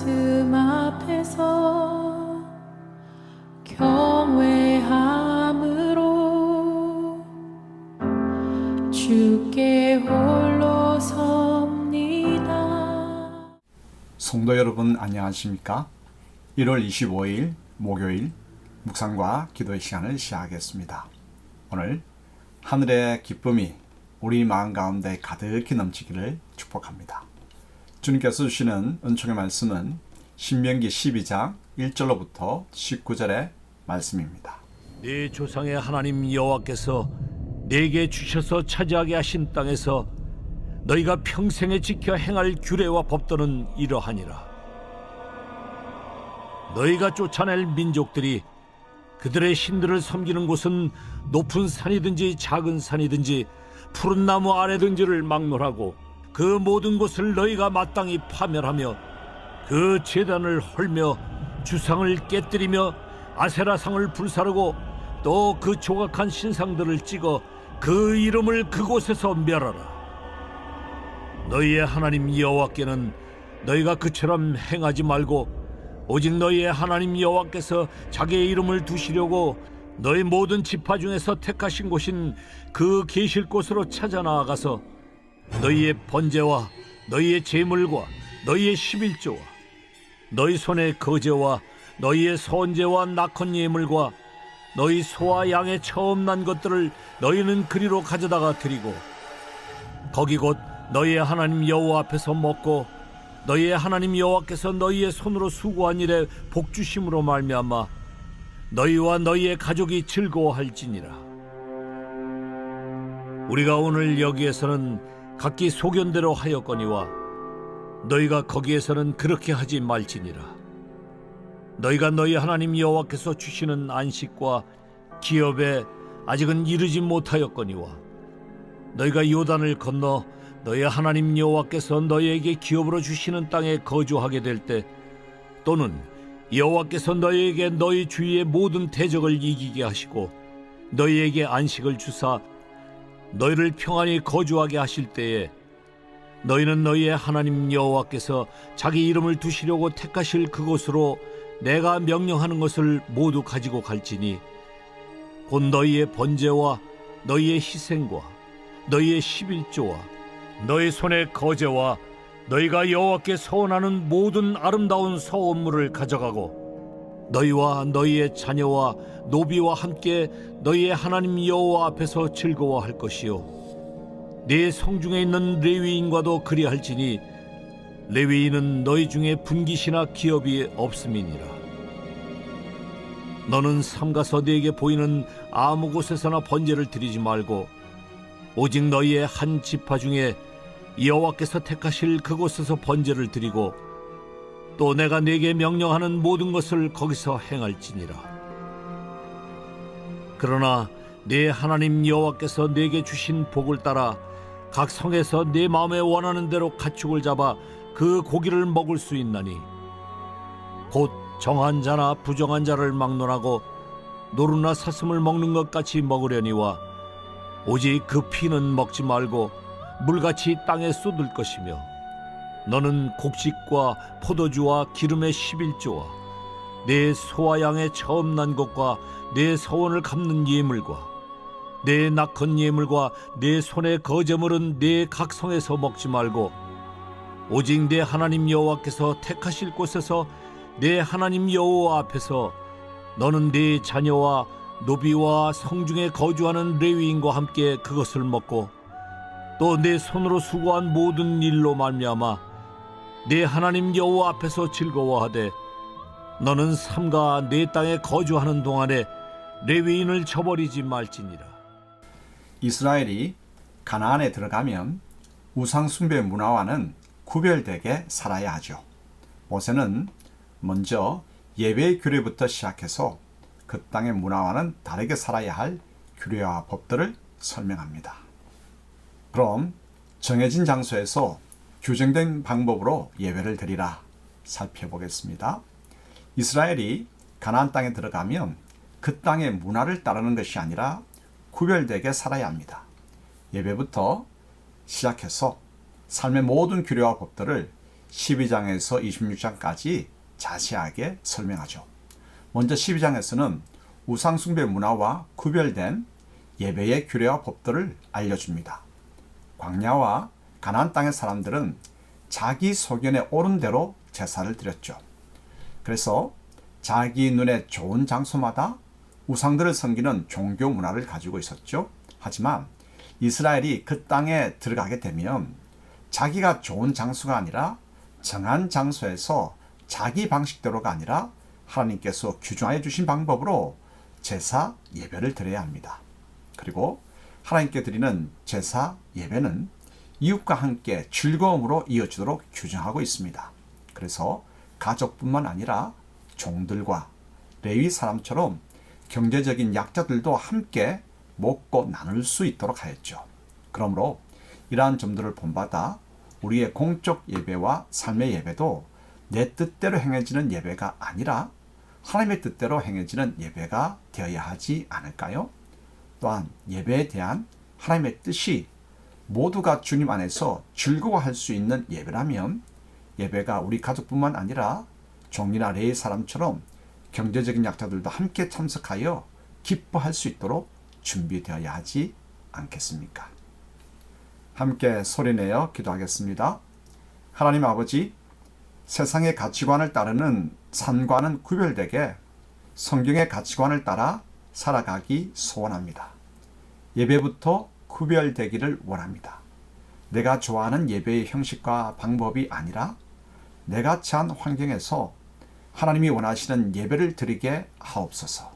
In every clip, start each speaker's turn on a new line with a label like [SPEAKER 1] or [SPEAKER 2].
[SPEAKER 1] 말씀 앞에서 경외함으로 주께 홀로 섭니다.
[SPEAKER 2] 성도 여러분 안녕하십니까? 1월 25일 목요일 묵상과 기도의 시간을 시작하겠습니다. 오늘 하늘의 기쁨이 우리 마음 가운데 가득히 넘치기를 축복합니다. 주님께서 주시는 은총의 말씀은 신명기 12장 1절로부터 19절의 말씀입니다.
[SPEAKER 3] 네 조상의 하나님 여호와께서 네게 주셔서 차지하게 하신 땅에서 너희가 평생에 지켜 행할 규례와 법도는 이러하니라. 너희가 쫓아낼 민족들이 그들의 신들을 섬기는 곳은 높은 산이든지 작은 산이든지 푸른 나무 아래든지를 막론하고 그 모든 곳을 너희가 마땅히 파멸하며 그 제단을 헐며 주상을 깨뜨리며 아세라상을 불사르고 또 그 조각한 신상들을 찍어 그 이름을 그곳에서 멸하라. 너희의 하나님 여호와께는 너희가 그처럼 행하지 말고 오직 너희의 하나님 여호와께서 자기의 이름을 두시려고 너희 모든 지파 중에서 택하신 곳인 그 계실 곳으로 찾아 나아가서 너희의 번제와 너희의 제물과 너희의 십일조와 너희 손의 거제와 너희의 선제와 낙헌 예물과 너희 소와 양의 처음 난 것들을 너희는 그리로 가져다가 드리고 거기 곧 너희의 하나님 여호와 앞에서 먹고 너희의 하나님 여호와께서 너희의 손으로 수고한 일에 복 주심으로 말미암아 너희와 너희의 가족이 즐거워할지니라. 우리가 오늘 여기에서는 각기 소견대로 하였거니와 너희가 거기에서는 그렇게 하지 말지니라. 너희가 너희 하나님 여호와께서 주시는 안식과 기업에 아직은 이르지 못하였거니와 너희가 요단을 건너 너희 하나님 여호와께서 너희에게 기업으로 주시는 땅에 거주하게 될 때 또는 여호와께서 너희에게 너희 주위의 모든 대적을 이기게 하시고 너희에게 안식을 주사 너희를 평안히 거주하게 하실 때에 너희는 너희의 하나님 여호와께서 자기 이름을 두시려고 택하실 그곳으로 내가 명령하는 것을 모두 가지고 갈지니 곧 너희의 번제와 너희의 희생과 너희의 십일조와 너희 손의 거제와 너희가 여호와께 서원하는 모든 아름다운 서원물을 가져가고 너희와 너희의 자녀와 노비와 함께 너희의 하나님 여호와 앞에서 즐거워할 것이요. 네 성중에 있는 레위인과도 그리할지니 레위인은 너희 중에 분깃이나 기업이 없음이니라. 너는 삼가서 네게 보이는 아무 곳에서나 번제를 드리지 말고 오직 너희의 한 지파 중에 여호와께서 택하실 그곳에서 번제를 드리고 또 내가 네게 명령하는 모든 것을 거기서 행할지니라. 그러나 네 하나님 여호와께서 네게 주신 복을 따라 각 성에서 네 마음에 원하는 대로 가축을 잡아 그 고기를 먹을 수 있나니 곧 정한 자나 부정한 자를 막론하고 노루나 사슴을 먹는 것 같이 먹으려니와 오직 그 피는 먹지 말고 물같이 땅에 쏟을 것이며 너는 곡식과 포도주와 기름의 십일조와 내 소와 양의 처음 난 것과 내 서원을 갚는 예물과 내 낙헌 예물과 내 손의 거제물은 내 각성에서 먹지 말고 오직 내 하나님 여호와께서 택하실 곳에서 내 하나님 여호와 앞에서 너는 네 자녀와 노비와 성중에 거주하는 레위인과 함께 그것을 먹고 또 내 손으로 수고한 모든 일로 말미암아 내 하나님 여호와 앞에서 즐거워하되 너는 삼가 내 땅에 거주하는 동안에 레위인을 저버리지 말지니라
[SPEAKER 2] 이스라엘이 가나안에 들어가면 우상 숭배 문화와는 구별되게 살아야 하죠. 모세는 먼저 예배 규례부터 시작해서 그 땅의 문화와는 다르게 살아야 할 규례와 법들을 설명합니다. 그럼 정해진 장소에서 규정된 방법으로 예배를 드리라 살펴보겠습니다. 이스라엘이 가나안 땅에 들어가면 그 땅의 문화를 따르는 것이 아니라 구별되게 살아야 합니다. 예배부터 시작해서 삶의 모든 규례와 법들을 12장에서 26장까지 자세하게 설명하죠. 먼저 12장에서는 우상숭배 문화와 구별된 예배의 규례와 법들을 알려줍니다. 광야와 가나안 땅의 사람들은 자기 소견에 옳은 대로 제사를 드렸죠. 그래서 자기 눈에 좋은 장소마다 우상들을 섬기는 종교 문화를 가지고 있었죠. 하지만 이스라엘이 그 땅에 들어가게 되면 자기가 좋은 장소가 아니라 정한 장소에서 자기 방식대로가 아니라 하나님께서 규정하여 주신 방법으로 제사 예배를 드려야 합니다. 그리고 하나님께 드리는 제사 예배는 이웃과 함께 즐거움으로 이어지도록 규정하고 있습니다. 그래서 가족뿐만 아니라 종들과 레위 사람처럼 경제적인 약자들도 함께 먹고 나눌 수 있도록 하였죠. 그러므로 이러한 점들을 본받아 우리의 공적 예배와 삶의 예배도 내 뜻대로 행해지는 예배가 아니라 하나님의 뜻대로 행해지는 예배가 되어야 하지 않을까요? 또한 예배에 대한 하나님의 뜻이 모두가 주님 안에서 즐거워할 수 있는 예배라면 예배가 우리 가족뿐만 아니라 종이나 레이 사람처럼 경제적인 약자들도 함께 참석하여 기뻐할 수 있도록 준비되어야 하지 않겠습니까? 함께 소리내어 기도하겠습니다. 하나님 아버지, 세상의 가치관을 따르는 산과는 구별되게 성경의 가치관을 따라 살아가기 소원합니다. 예배부터 구별되기를 원합니다. 내가 좋아하는 예배의 형식과 방법이 아니라 내가 처한 환경에서 하나님이 원하시는 예배를 드리게 하옵소서.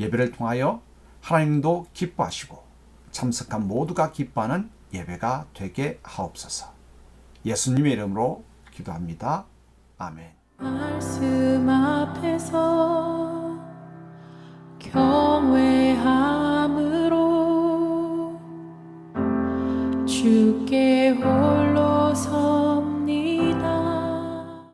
[SPEAKER 2] 예배를 통하여 하나님도 기뻐하시고 참석한 모두가 기뻐하는 예배가 되게 하옵소서. 예수님의 이름으로 기도합니다. 아멘.